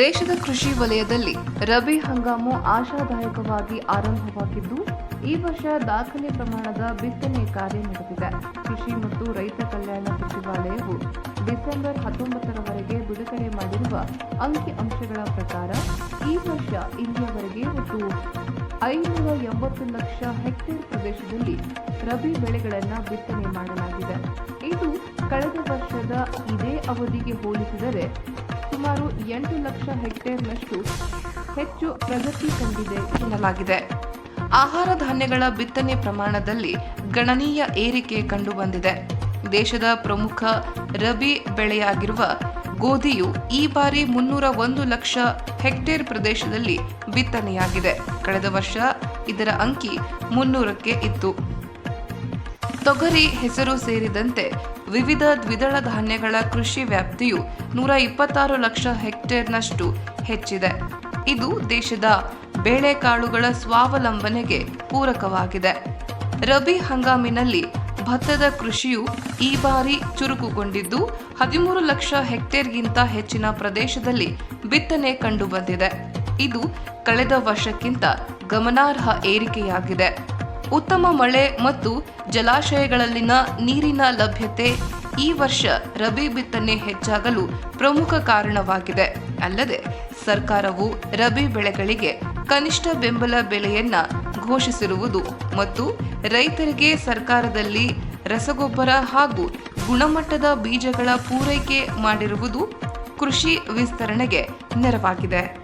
ದೇಶದ ಕೃಷಿ ವಲಯದಲ್ಲಿ ರಬಿ ಹಂಗಾಮು ಆಶಾದಾಯಕವಾಗಿ ಆರಂಭವಾಗಿದ್ದು, ಈ ವರ್ಷ ದಾಖಲೆ ಪ್ರಮಾಣದ ಬಿತ್ತನೆ ಕಾರ್ಯ ನಡೆದಿದೆ. ಕೃಷಿ ಮತ್ತು ರೈತ ಕಲ್ಯಾಣ ಸಚಿವಾಲಯವು ಡಿಸೆಂಬರ್ ಹತ್ತೊಂಬತ್ತರವರೆಗೆ ಬಿಡುಗಡೆ ಮಾಡಿರುವ ಅಂಕಿಅಂಶಗಳ ಪ್ರಕಾರ, ಈ ವರ್ಷ ಇಲ್ಲಿಯವರೆಗೆ ಒಟ್ಟು ಐನೂರ ಎಂಬತ್ತು ಲಕ್ಷ ಹೆಕ್ಟೇರ್ ಪ್ರದೇಶದಲ್ಲಿ ರಬಿ ಬೆಳೆಗಳನ್ನು ಬಿತ್ತನೆ ಮಾಡಲಾಗಿದೆ. ಇದು ಕಳೆದ ವರ್ಷದ ಇದೇ ಅವಧಿಗೆ ಹೋಲಿಸಿದರೆ ಸುಮಾರು ಎಂಟು ಲಕ್ಷ ಹೆಕ್ಟೇರ್ನಷ್ಟು ಹೆಚ್ಚು ಪ್ರಗತಿ ಕಂಡಿದೆ ಎನ್ನಲಾಗಿದೆ. ಆಹಾರ ಧಾನ್ಯಗಳ ಬಿತ್ತನೆ ಪ್ರಮಾಣದಲ್ಲಿ ಗಣನೀಯ ಏರಿಕೆ ಕಂಡುಬಂದಿದೆ. ದೇಶದ ಪ್ರಮುಖ ರಬಿ ಬೆಳೆಯಾಗಿರುವ ಗೋಧಿಯು ಈ ಬಾರಿ ಮುನ್ನೂರ ಒಂದು ಲಕ್ಷ ಹೆಕ್ಟೇರ್ ಪ್ರದೇಶದಲ್ಲಿ ಬಿತ್ತನೆಯಾಗಿದೆ. ಕಳೆದ ವರ್ಷ ಇದರ ಅಂಕಿ ಮುನ್ನೂರಕ್ಕೆ ಇತ್ತು. ತೊಗರಿ ಹೆಸರು ಸೇರಿದಂತೆ ವಿವಿಧ ದ್ವಿದಳ ಧಾನ್ಯಗಳ ಕೃಷಿ ವ್ಯಾಪ್ತಿಯು ನೂರ ಇಪ್ಪತ್ತಾರು ಲಕ್ಷ ಹೆಕ್ಟೇರ್ನಷ್ಟು ಹೆಚ್ಚಿದೆ. ಇದು ದೇಶದ ಬೇಳೆಕಾಳುಗಳ ಸ್ವಾವಲಂಬನೆಗೆ ಪೂರಕವಾಗಿದೆ. ರಬಿ ಹಂಗಾಮಿನಲ್ಲಿ ಭತ್ತದ ಕೃಷಿಯು ಈ ಬಾರಿ ಚುರುಕುಗೊಂಡಿದ್ದು, ಹದಿಮೂರು ಲಕ್ಷ ಹೆಕ್ಟೇರ್ಗಿಂತ ಹೆಚ್ಚಿನ ಪ್ರದೇಶದಲ್ಲಿ ಬಿತ್ತನೆ ಕಂಡುಬಂದಿದೆ. ಇದು ಕಳೆದ ವರ್ಷಕ್ಕಿಂತ ಗಮನಾರ್ಹ ಏರಿಕೆಯಾಗಿದೆ. ಉತ್ತಮ ಮಳೆ ಮತ್ತು ಜಲಾಶಯಗಳಲ್ಲಿನ ನೀರಿನ ಲಭ್ಯತೆ ಈ ವರ್ಷ ರಬಿ ಬಿತ್ತನೆ ಹೆಚ್ಚಾಗಲು ಪ್ರಮುಖ ಕಾರಣವಾಗಿದೆ. ಅಲ್ಲದೆ, ಸರ್ಕಾರವು ರಬಿ ಬೆಳೆಗಳಿಗೆ ಕನಿಷ್ಠ ಬೆಂಬಲ ಬೆಲೆಯನ್ನ ಘೋಷಿಸಿರುವುದು ಮತ್ತು ರೈತರಿಗೆ ಸರ್ಕಾರದಲ್ಲಿ ರಸಗೊಬ್ಬರ ಹಾಗೂ ಗುಣಮಟ್ಟದ ಬೀಜಗಳ ಪೂರೈಕೆ ಮಾಡಿರುವುದು ಕೃಷಿ ವಿಸ್ತರಣೆಗೆ ನೆರವಾಗಿದೆ.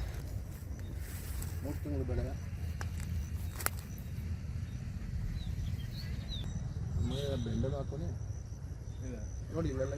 ಮೂರು ತಿಂಗಳು ಬೆಳೆ ಬೆಂಡೆ ಹಾಕೋನಿ ನೋಡಿ ಇಲ್ಲೆಲ್ಲ.